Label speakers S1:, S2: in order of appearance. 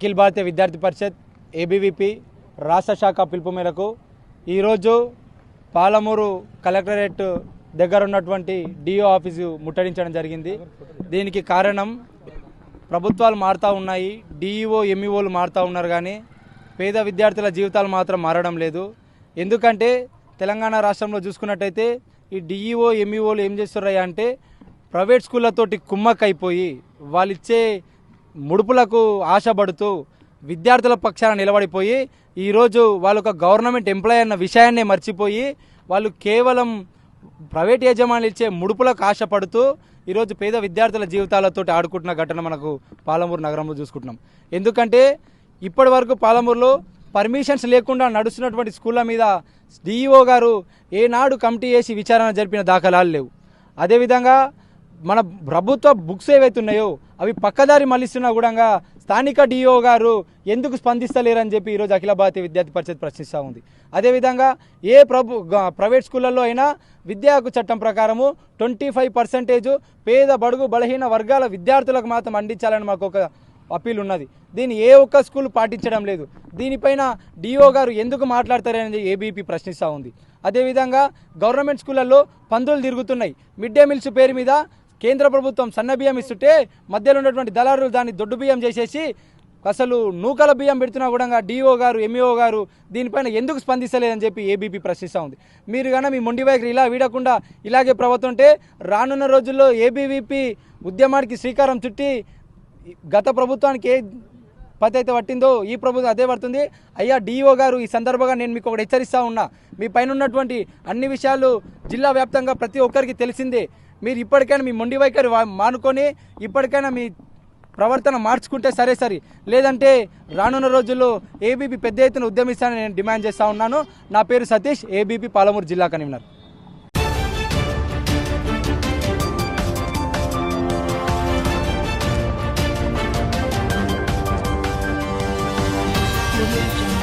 S1: అఖిల భారతీయ విద్యార్థి పరిషత్ ఏబీవీపీ రాష్ట్ర శాఖ పిలుపు మేరకు ఈరోజు పాలమూరు కలెక్టరేట్ దగ్గర ఉన్నటువంటి డిఓ ఆఫీసు ముట్టడించడం జరిగింది. దీనికి కారణం ప్రభుత్వాలు మారుతూ ఉన్నాయి డిఈఓ ఎంఈఓలు మారుతూ ఉన్నారు కానీ పేద విద్యార్థుల జీవితాలు మాత్రం మారడం లేదు. ఎందుకంటే తెలంగాణ రాష్ట్రంలో చూసుకున్నట్టయితే ఈ డిఈఓ ఎంఈఓలు ఏం చేస్తున్నాయి అంటే ప్రైవేట్ స్కూళ్ళతోటి కుమ్మక్కైపోయి వాళ్ళు ఇచ్చే ముడుపులకు ఆశపడుతూ విద్యార్థుల పక్షాన నిలబడిపోయి ఈరోజు వాళ్ళు ఒక గవర్నమెంట్ ఎంప్లాయ్ అన్న విషయాన్నే మర్చిపోయి వాళ్ళు కేవలం ప్రైవేట్ యజమానులు ఇచ్చే ముడుపులకు ఆశపడుతూ ఈరోజు పేద విద్యార్థుల జీవితాలతో ఆడుకుంటున్న ఘటన మనకు పాలమూరు నగరంలో చూసుకుంటున్నాం. ఎందుకంటే ఇప్పటి వరకు పాలమూరులో పర్మిషన్స్ లేకుండా నడుస్తున్నటువంటి స్కూళ్ళ మీద డిఈఓ గారు ఏనాడు కమిటీ వేసి విచారణ జరిపిన దాఖలాలు లేవు. అదేవిధంగా మన ప్రభుత్వ బుక్స్ ఏవైతే ఉన్నాయో అవి పక్కదారి మళ్ళిస్తున్నా కూడా స్థానిక డిఓ గారు ఎందుకు స్పందిస్తలేరని చెప్పి ఈరోజు అఖిల భారతీయ విద్యార్థి పరిషత్ ప్రశ్నిస్తూ ఉంది. అదేవిధంగా ఏ ప్రభు ప్రైవేట్ స్కూళ్ళల్లో అయినా విద్యా హక్కు చట్టం ప్రకారము ట్వంటీ ఫైవ్ పర్సెంటేజ్ పేద బడుగు బలహీన వర్గాల విద్యార్థులకు మాత్రం అందించాలని మాకు ఒక అప్పీల్ ఉన్నది. దీన్ని ఏ ఒక్క స్కూల్ పాటించడం లేదు. దీనిపైన డిఓ గారు ఎందుకు మాట్లాడతారనేది ఏబీపీ ప్రశ్నిస్తూ ఉంది. అదేవిధంగా గవర్నమెంట్ స్కూళ్ళల్లో పందులు తిరుగుతున్నాయి. మిడ్ డే మీల్స్ పేరు మీద కేంద్ర ప్రభుత్వం సన్న బియ్యం ఇస్తుంటే మధ్యలో ఉన్నటువంటి దళారులు దాన్ని దొడ్డు బియ్యం చేసేసి అసలు నూకల బియ్యం పెడుతున్నా కూడా డిఓ గారు ఎంఈఓ గారు దీనిపైన ఎందుకు స్పందిస్తలేదని చెప్పి ఏబీపీ ప్రశ్నిస్తూ ఉంది. మీరు కన్నా మీ మొండి వైఖరి ఇలా వీడకుండా ఇలాగే ప్రభుత్వం ఉంటే రానున్న రోజుల్లో ఏబీవీపీ ఉద్యమానికి శ్రీకారం చుట్టి గత ప్రభుత్వానికి ఏ పతి అయితే పట్టిందో ఈ ప్రభుత్వం అదే పడుతుంది. అయ్యా డిఓ గారు ఈ సందర్భంగా నేను మీకు ఒకటి హెచ్చరిస్తా ఉన్నా. మీ పైన ఉన్నటువంటి అన్ని విషయాలు జిల్లా వ్యాప్తంగా ప్రతి ఒక్కరికి తెలిసిందే. మీరు ఇప్పటికైనా మీ మొండి వైఖరి మానుకొని ఇప్పటికైనా మీ ప్రవర్తన మార్చుకుంటే సరే సరే. లేదంటే రానున్న రోజుల్లో ఏబీపీ పెద్ద ఎత్తున ఉద్యమిస్తానని నేను డిమాండ్ చేస్తా ఉన్నాను. నా పేరు సతీష్ ఏబీపీ పాలమూరు జిల్లా కన్వీనర్. Thank.